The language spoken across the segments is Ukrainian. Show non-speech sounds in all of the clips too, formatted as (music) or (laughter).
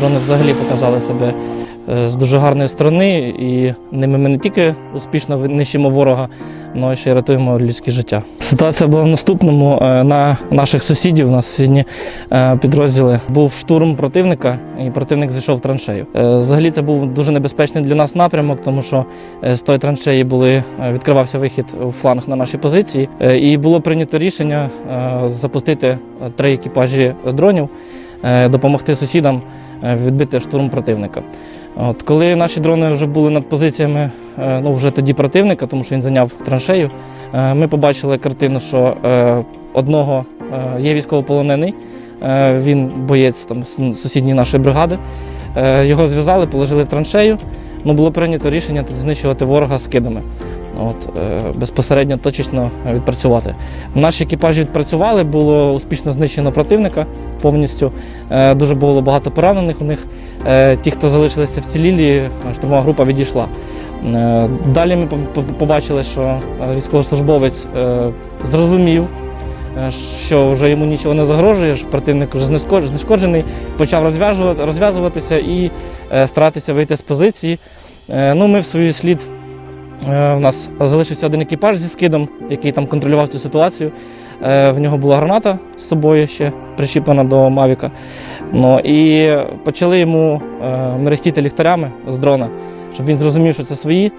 Дрони взагалі показали себе е, з дуже гарної сторони, і ними ми не тільки успішно нищимо ворога, але ще й рятуємо людське життя. Ситуація була в наступному. Е, На наших сусідів, на сусідні е, підрозділи, був штурм противника, і противник зайшов в траншею. Взагалі це був дуже небезпечний для нас напрямок, тому що з тої траншеї були, відкривався вихід у фланг на наші позиції, і було прийнято рішення запустити три екіпажі дронів, допомогти сусідам відбити штурм противника. От, коли наші дрони вже були над позиціями, е, ну вже тоді противника, тому що він зайняв траншею, е, ми побачили картину, що е, одного е, є військовополонений, е, він боєць там сусідньої нашої бригади. Е, Його зв'язали, положили в траншею. Ну, було прийнято рішення знищувати ворога скидами. От, е, безпосередньо точечно відпрацювати. Наші екіпажі відпрацювали, було успішно знищено противника повністю. Е, дуже було багато поранених у них. Е, ті, хто залишилися вцілілі, штурмова група відійшла. Далі ми по- по- побачили, що військовослужбовець зрозумів, що вже йому нічого не загрожує, що противник вже знешкод- знешкоджений, почав розв'язуватися і старатися вийти з позиції. Ну, ми в свій слід. Е, У нас залишився один екіпаж зі скидом, який там контролював цю ситуацію. Е, В нього була граната з собою ще прищіплена до Мавіка. Ну, і почали йому е, мерехтіти ліхтарями з дрона, щоб він зрозумів, що це свої,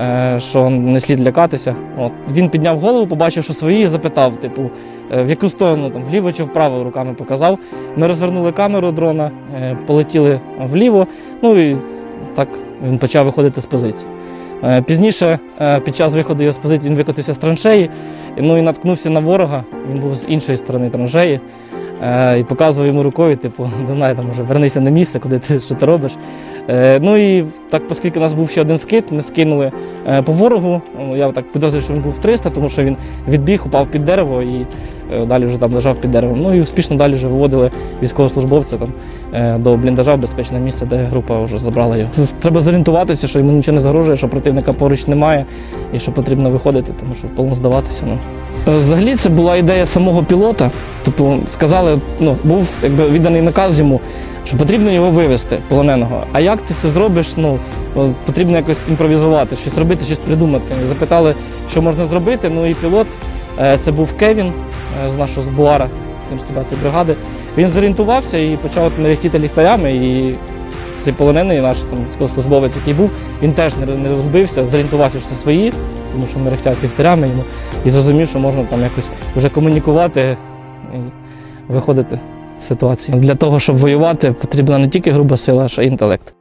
е, що не слід лякатися. От. Він підняв голову, побачив, що свої, і запитав, типу, е, в яку сторону, там, вліво чи вправо руками показав. Ми розвернули камеру дрона, е, полетіли вліво, ну і так він почав виходити з позиції. Е, Пізніше, е, під час виходу його з позиції, він викотився з траншеї, ну і наткнувся на ворога. Він був з іншої сторони траншеї. Е, і показував йому рукою, типу, (laughs) Дунай, там може вернися на місце, куди ти що ти робиш. Ну і так, оскільки у нас був ще один скид, ми скинули по ворогу. Ну, Я так підозрюю, що він був 300, тому що він відбіг, упав під дерево і далі вже там лежав під деревом. Ну і успішно далі вже виводили військовослужбовця там, е, до бліндажа в безпечне місце, де група вже забрала його. Треба зорієнтуватися, що йому нічого не загрожує, що противника поруч немає і що потрібно виходити, тому що повно здаватися. Ну. Е, Взагалі це була ідея самого пілота. Тобто сказали, ну був якби відданий наказ йому, що потрібно його вивезти, полоненого. А як ти це зробиш? Ну потрібно якось імпровізувати, щось робити, щось придумати. Запитали, що можна зробити. Ну і пілот, е, це був Кевін е, з нашого з Буара, 79-ї бригади. Він зорієнтувався і почав мерехтіти ліхтарями. І цей полонений наш там військовослужбовець, який був, він теж не, розгубився, зорієнтувався, що це свої, тому що мерехтять ліхтарями йому, і зрозумів, що можна там якось вже комунікувати і виходити з ситуації. Для того, щоб воювати, потрібна не тільки груба сила, а й інтелект.